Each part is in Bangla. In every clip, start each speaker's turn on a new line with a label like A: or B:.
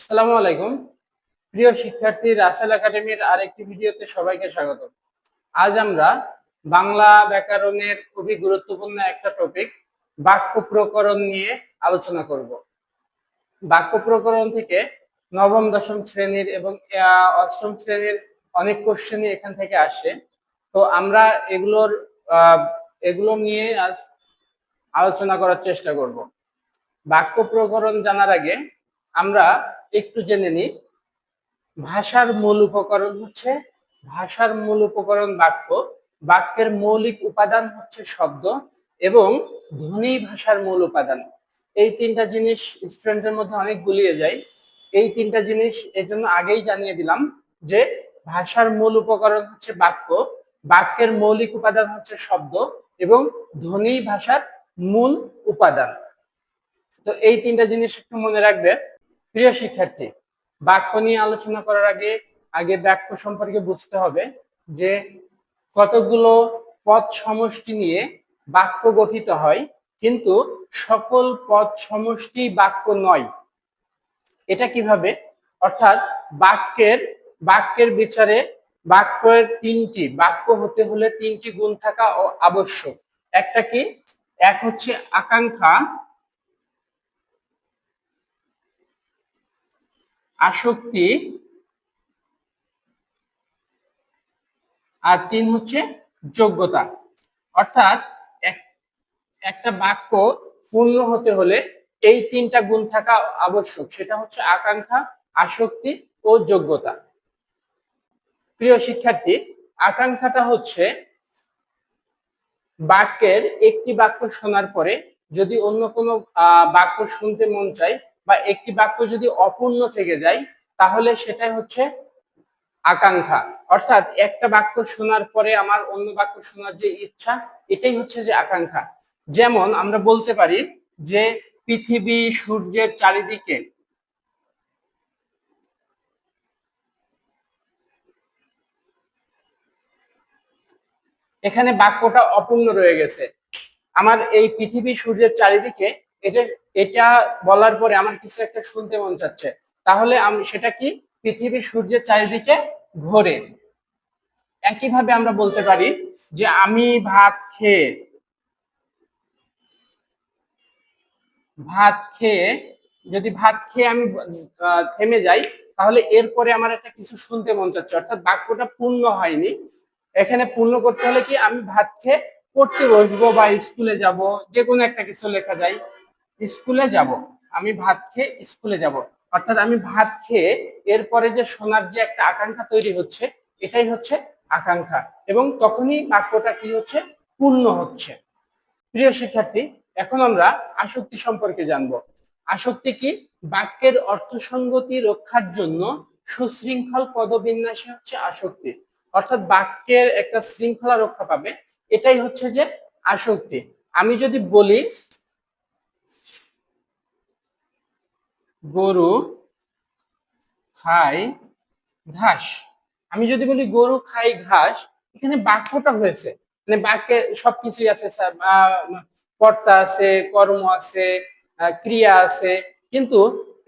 A: আসসালামু আলাইকুম। প্রিয় শিক্ষার্থী, রাসেল একাডেমির আরেকটি ভিডিওতে সবাইকে স্বাগত আজ আমরা বাংলা ব্যাকরণের খুবই গুরুত্বপূর্ণ একটা টপিক বাক্য প্রকরণ নিয়ে আলোচনা করব। বাক্য প্রকরণ থেকে নবম, দশম শ্রেণির এবং অষ্টম শ্রেণির অনেক কোশ্চেনই এখান থেকে আসে। তো আমরা এগুলোর এগুলো নিয়ে আজ আলোচনা করার চেষ্টা করব। বাক্য প্রকরণ জানার আগে আমরা একটু জেনে নিই ভাষার মূল উপকরণ হচ্ছে, ভাষার মূল উপকরণ বাক্য। বাক্যের মৌলিক উপাদান হচ্ছে শব্দ এবং ধ্বনি ভাষার মূল উপাদান। এই তিনটা জিনিস স্টুডেন্টের মধ্যে অনেক গুলিয়ে যায়। এই তিনটা জিনিস এর জন্য আগেই জানিয়ে দিলাম যে ভাষার মূল উপকরণ হচ্ছে বাক্য, বাক্যের মৌলিক উপাদান হচ্ছে শব্দ এবং ধ্বনি ভাষার মূল উপাদান। তো এই তিনটা জিনিস একটু মনে রাখবে। প্রিয় শিক্ষার্থী, বাক্য নিয়ে আলোচনা করার আগে আগে বাক্য সম্পর্কে বুঝতে হবে যে কতগুলো পদ সমষ্টি নিয়ে বাক্য গঠিত হয়, কিন্তু সকল পদ সমষ্টি বাক্য নয়। এটা কীভাবে? অর্থাৎ বাক্যের বাক্যের বিচারে বাক্যের তিনটি, বাক্য হতে হলে তিনটি গুণ থাকা আবশ্যক। একটা কি? এক হচ্ছে আকাঙ্ক্ষা আসক্তি আর তিন হচ্ছে যোগ্যতা। অর্থাৎ একটা বাক্য পূর্ণ হতে হলে এই তিনটা গুণ থাকা আবশ্যক। সেটা হচ্ছে আকাঙ্ক্ষা, আসক্তি ও যোগ্যতা। প্রিয় শিক্ষার্থী, আকাঙ্ক্ষাটা হচ্ছে বাক্যের একটি বাক্য শোনার পরে যদি অন্য কোনো বাক্য শুনতে মন চায় বা একটি বাক্য যদি অপূর্ণ থেকে যায়, তাহলে সেটাই হচ্ছে আকাঙ্ক্ষা। অর্থাৎ একটা বাক্য শোনার পরে আমার অন্য বাক্য শোনার যে ইচ্ছা, এটাই হচ্ছে যে আকাঙ্ক্ষা। যেমন আমরা বলতে পারি যে পৃথিবী সূর্যের চারিদিকে এখানে বাক্যটা অপূর্ণ রয়ে গেছে। আমার এই পৃথিবী সূর্যের চারিদিকে, এটা এটা বলার পরে আমার কিছু একটা শুনতে মন চাচ্ছে। তাহলে আমি সেটা কি? পৃথিবী সূর্যের চারিদিকে ঘোরে। একইভাবে আমরা বলতে পারি যে আমি ভাত খেয়ে ভাত খেয়ে, যদি ভাত খেয়ে আমি থেমে যাই, তাহলে এরপরে আমার একটা কিছু শুনতে মন চাচ্ছে। অর্থাৎ বাক্যটা পূর্ণ হয়নি। এখানে পূর্ণ করতে হলে কি? আমি ভাত খেয়ে পড়তে বসবো বা স্কুলে যাব যে কোনো একটা কিছু লেখা যায়। স্কুলে যাব, আমি ভাত খেয়ে স্কুলে যাব। অর্থাৎ আমি ভাত খেয়ে এরপরে যে শোনার যে একটা আকাঙ্ক্ষা তৈরি হচ্ছে, এটাই হচ্ছে আকাঙ্ক্ষা। এবং তখনই বাক্যটা কি হচ্ছে? পূর্ণ হচ্ছে। প্রিয় শিক্ষার্থী, এখন আমরা আসক্তি সম্পর্কে জানব। আসক্তি কি? বাক্যের অর্থসঙ্গতি রক্ষার জন্য সুশৃঙ্খল পদবিন্যাসে হচ্ছে আসক্তি। অর্থাৎ বাক্যের একটা শৃঙ্খলা রক্ষা পাবে, এটাই হচ্ছে যে আসক্তি। আমি যদি বলি গরু খায় ঘাস। আমি যদি বলি গরু খাই ঘাস এখানে বাক্যটা হয়েছে। মানে বাক্যে সবকিছুই আছে স্যার, কর্তা আছে কর্ম আছে ক্রিয়া আছে। কিন্তু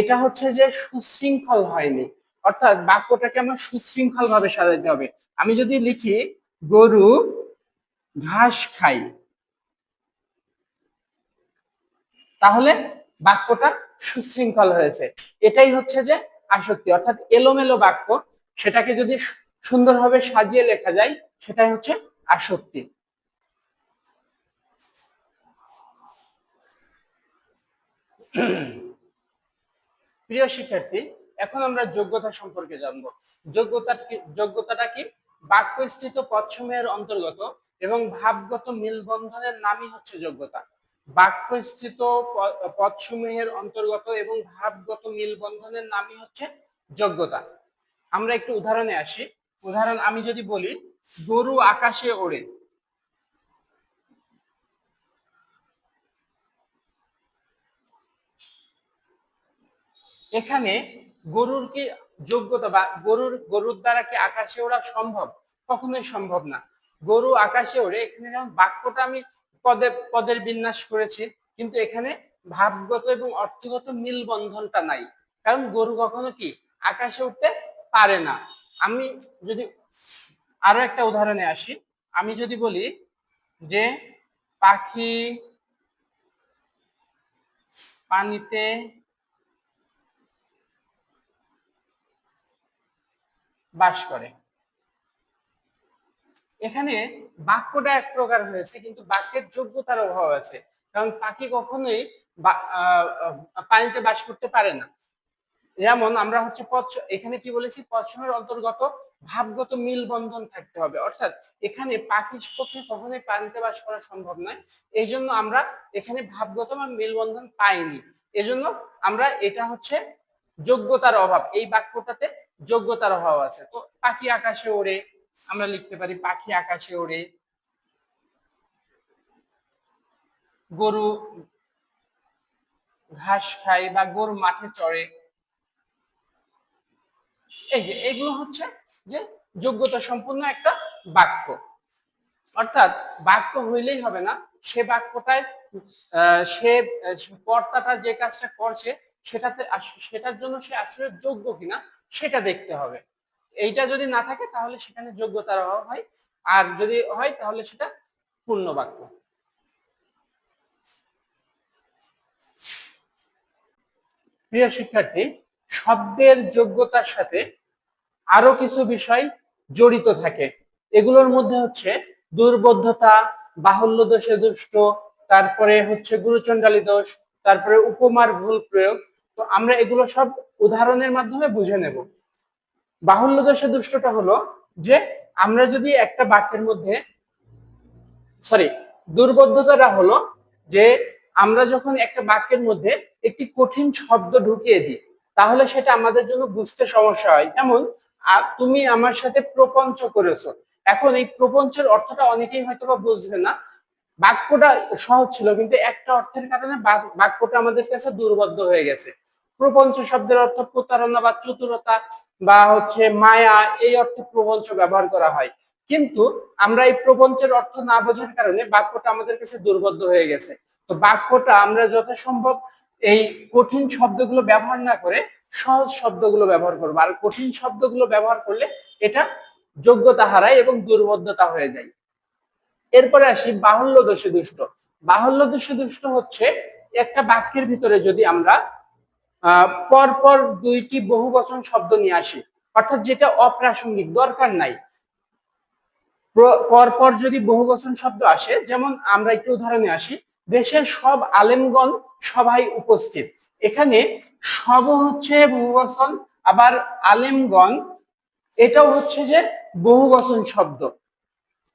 A: এটা হচ্ছে যে সুশৃঙ্খল হয়নি। অর্থাৎ বাক্যটাকে আমার সুশৃঙ্খল ভাবে সাজাতে হবে। আমি যদি লিখি গরু ঘাস খাই তাহলে বাক্যটা সুশৃঙ্খল হয়েছে। এটাই হচ্ছে যে আসক্তি। অর্থাৎ এলোমেলো বাক্য, সেটাকে যদি সুন্দরভাবে সাজিয়ে লেখা যায়, সেটাই হচ্ছে আসক্তি। প্রিয় শিক্ষার্থী, এখন আমরা যোগ্যতা সম্পর্কে জানব। যোগ্যতা যোগ্যতাটা কি? বাক্যস্থিত পদসমূহের অন্তর্গত এবং ভাবগত মিলবন্ধনের নামই হচ্ছে যোগ্যতা। বাক্যস্থিত প- পদসমূহের অন্তর্গত এবং ভাবগত মিলবন্ধনের নামই হচ্ছে যোগ্যতা। আমরা একটু উদাহরণে আসি। উদাহরণ আমি যদি বলি, গরু আকাশে ওড়ে। এখানে গরুর কি যোগ্যতা বা গরুর গরুর দ্বারা কি আকাশে ওড়া সম্ভব? কখনোই সম্ভব না। গরু আকাশে ওড়ে, এখানে যেমন বাক্যটা আমি পদে, পদের বিন্যাস করেছি, কিন্তু এখানে ভাবগত এবং অর্থগত মিল বন্ধনটা নাই। কারণ গরু কখনো কি আকাশে উঠতে পারে না। আমি যদি আরও একটা উদাহরণে আসি, আমি যদি বলি যে পাখি পানিতে বাস করে। এখানে বাক্যটা এক প্রকার হয়েছে, কিন্তু বাক্যের যোগ্যতার অভাব আছে। কারণ পাখি কখনোই পানিতে বাস করতে পারে না। যেমন আমরা হচ্ছে পদ এখানে কি বলেছি? পশ্চিমের অন্তর্গত ভাবগত মিল বন্ধন থাকতে হবে। অর্থাৎ এখানে পাখির পক্ষে কখনোই পানিতে বাস করা সম্ভব নয়। এই জন্য আমরা এখানে ভাবগত বা মেলবন্ধন পাইনি। এজন্য আমরা এটা হচ্ছে যোগ্যতার অভাব। এই বাক্যটাতে যোগ্যতার অভাব আছে। তো পাখি আকাশে ওড়ে আমরা লিখতে পারি, পাখি আকাশে ওড়ে। গরু ঘাস খায় বা গরু মাঠে চড়ে। এই যে, এগুলো হচ্ছে যে যোগ্যতা সম্পূর্ণ একটা বাক্য। অর্থাৎ বাক্য হইলেই হবে না, সে বাক্যটায় সে কর্তাটা যে কাজটা করছে, সেটাতে সেটার জন্য সে আসলে যোগ্য কিনা, সেটা দেখতে হবে। এইটা যদি না থাকে, তাহলে সেখানে যোগ্যতার অভাব হয়। আর যদি হয়, তাহলে সেটা পূর্ণ বাক্য। প্রিয় শিক্ষার্থী, শব্দের যোগ্যতার সাথে আরও কিছু বিষয় জড়িত থাকে। এগুলোর মধ্যে হচ্ছে দুর্বোধ্যতা, বাহুল্য দোষে দুষ্ট, তারপরে হচ্ছে গুরুচণ্ডালী দোষ, তারপরে উপমার ভুল প্রয়োগ। তো আমরা এগুলো সব উদাহরণের মাধ্যমে বুঝে নেব। বাহুল্য দোষে দুষ্টটা হলো যে আমরা যদি একটা বাক্যের মধ্যে সরি দুর্বোধ্যতাটা হলো যে আমরা যখন একটা বাক্যের মধ্যে একটি কঠিন শব্দ ঢুকিয়ে দিই, তাহলে সেটা আমাদের জন্য বুঝতে সমস্যা হয়। যেমন তুমি আমার সাথে প্রপঞ্চ করেছ। এখন এই প্রপঞ্চের অর্থটা অনেকেই হয়তো বা বুঝবে না। বাক্যটা সহজ ছিল, কিন্তু একটা অর্থের কারণে বাক্যটা আমাদের কাছে দুর্বদ্ধ হয়ে গেছে। প্রপঞ্চ শব্দের অর্থ প্রতারণা বা চতুরতা বা হচ্ছে মায়া, এই অর্থে প্রপঞ্চ ব্যবহার করা হয়। কিন্তু আমরা এই প্রপঞ্চের অর্থ না বোঝার কারণে বাক্যটা আমাদের কাছে দুর্বোধ্য হয়ে গেছে। তো বাক্যটা আমরা যথাসম্ভব এই কঠিন শব্দগুলো ব্যবহার না করে সহজ শব্দগুলো ব্যবহার করব। আর কঠিন শব্দগুলো ব্যবহার করলে এটা যোগ্যতা হারায় এবং দুর্বদ্ধতা হয়ে যায়। এরপরে আসি, বাহুল্য দোষে দুষ্ট। বাহুল্য দোষে দুষ্ট হচ্ছে একটা বাক্যের ভিতরে যদি আমরা পরপর দুইটি বহুবচন শব্দ নিয়ে আসি। অর্থাৎ যেটা অপ্রাসঙ্গিক, দরকার নাই। পরপর যদি বহুবচন শব্দ আসে, যেমন আমরা একটু উদাহরণে আসি, দেশের সব আলেমগণ সবাই উপস্থিত। এখানে সব হচ্ছে বহুবচন, আবার আলেমগণ, এটাও হচ্ছে যে বহুবচন শব্দ।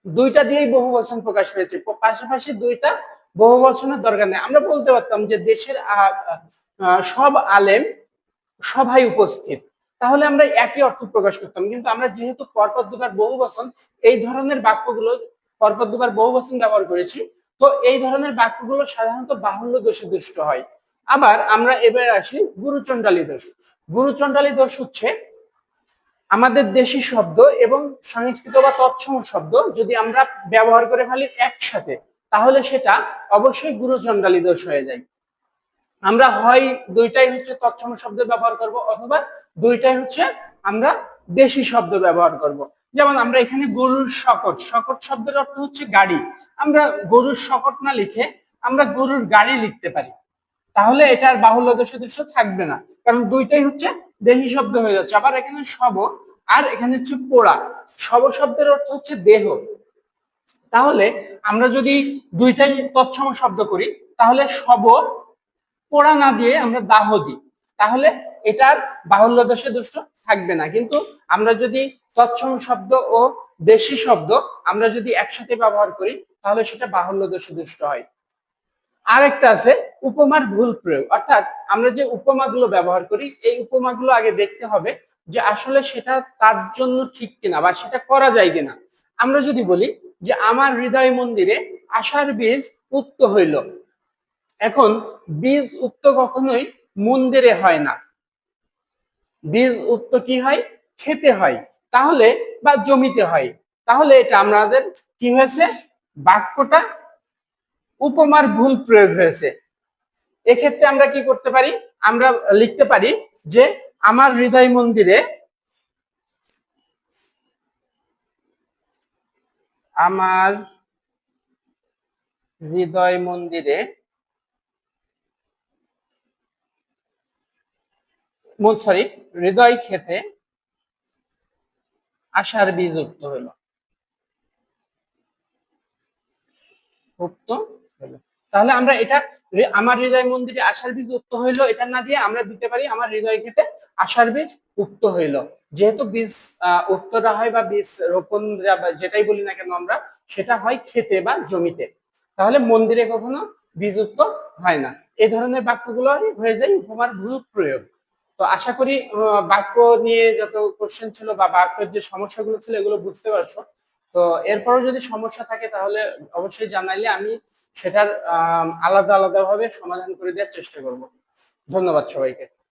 A: দুইটা দিয়েই বহুবচন প্রকাশ পেয়েছে। পাশাপাশি দুইটা বহুবচনের দরকার নেই। আমরা বলতে পারতাম যে দেশের সব আলেম সভায় উপস্থিত। তাহলে আমরা একই অর্থ প্রকাশ করতাম, কিন্তু আমরা যেহেতু পরপর দুবার বহুবচন, এই ধরনের বাক্যগুলো পরপর দুবার বহুবচন ব্যবহার করেছি, তো এই ধরনের বাক্যগুলো সাধারণত বাহুল্য দোষে দুষ্ট হয়। আবার আমরা এবার আসি গুরুচণ্ডালী দোষ। গুরুচণ্ডালী দোষ হচ্ছে আমাদের দেশি শব্দ এবং সংস্কৃত বা তৎসম শব্দ যদি আমরা ব্যবহার করে ফেলি একসাথে, তাহলে সেটা অবশ্যই গুরুচণ্ডালী দোষ হয়ে যায়। আমরা হয় দুইটাই হচ্ছে তৎসম শব্দ ব্যবহার করব, অথবা দুইটাই হচ্ছে আমরা দেশি শব্দ ব্যবহার করব। যেমন আমরা এখানে গরুর শকট শকট শব্দের অর্থ হচ্ছে গাড়ি। আমরা গরুর শকট না লিখে আমরা গরুর গাড়ি লিখতে পারি। তাহলে এটার বাহুল্য দোষ থাকবে না, কারণ দুইটাই হচ্ছে দেহি শব্দ হয়ে যাচ্ছে। আবার এখানে শব আর এখানে হচ্ছে পোড়া। শব শব্দের অর্থ হচ্ছে দেহ। তাহলে আমরা যদি দুইটাই তৎসম শব্দ করি, তাহলে শব পোড়া না দিয়ে আমরা দাহ দিই। তাহলে এটার বাহুল্য দোষে দুষ্ট থাকবে না। কিন্তু আমরা যদি তৎসম শব্দ ও দেশি শব্দ আমরা যদি একসাথে ব্যবহার করি, তাহলে সেটা বাহুল্য দোষে দুষ্ট হয়। আরেকটা আছে উপমার ভুল প্রয়োগ। অর্থাৎ আমরা যে উপমাগুলো ব্যবহার করি, এই উপমাগুলো আগে দেখতে হবে যে আসলে সেটা তার জন্য ঠিক কিনা বা সেটা করা যায় কিনা। আমরা যদি বলি যে, আমার হৃদয় মন্দিরে আশার বীজ উক্ত হইল। এখন বীজ উক্ত কখনোই মন্দিরে হয় না। বীজ উক্ত কি হয়? খেতে হয়, তাহলে বা জমিতে হয়। তাহলে এটা আমাদের কি হয়েছে? বাক্যটা উপমার ভুল প্রয়োগ হয়েছে। এক্ষেত্রে আমরা কি করতে পারি? আমরা লিখতে পারি যে আমার হৃদয় মন্দিরে আমার হৃদয় মন্দিরে সরি হৃদয় খেতে আশার বীজ উক্ত হইল। উক্ত হইল। তাহলে আমরা এটা, আমার হৃদয় মন্দিরে আশার বীজ উক্ত হইল, এটা না দিয়ে আমরা দিতে পারি আমার হৃদয় খেতে আশার বীজ উক্ত হইল। যেহেতু বীজ উক্তটা হয় বা বীজ রোপণ যেটাই বলি না কেন আমরা, সেটা হয় খেতে বা জমিতে। তাহলে মন্দিরে কখনো বীজ উক্ত হয় না। এ ধরনের বাক্যগুলো হয়ে যায় উপমার ভুল প্রয়োগ। তো আশা করি বাক্য নিয়ে যত কোশ্চেন ছিল বা বাক্যের যে সমস্যাগুলো ছিল, এগুলো বুঝতে পারছ। তো এরপরও যদি সমস্যা থাকে, তাহলে অবশ্যই জানাইলে আমি সেটার আলাদা আলাদাভাবে সমাধান করে দেওয়ার চেষ্টা করব। ধন্যবাদ সবাইকে।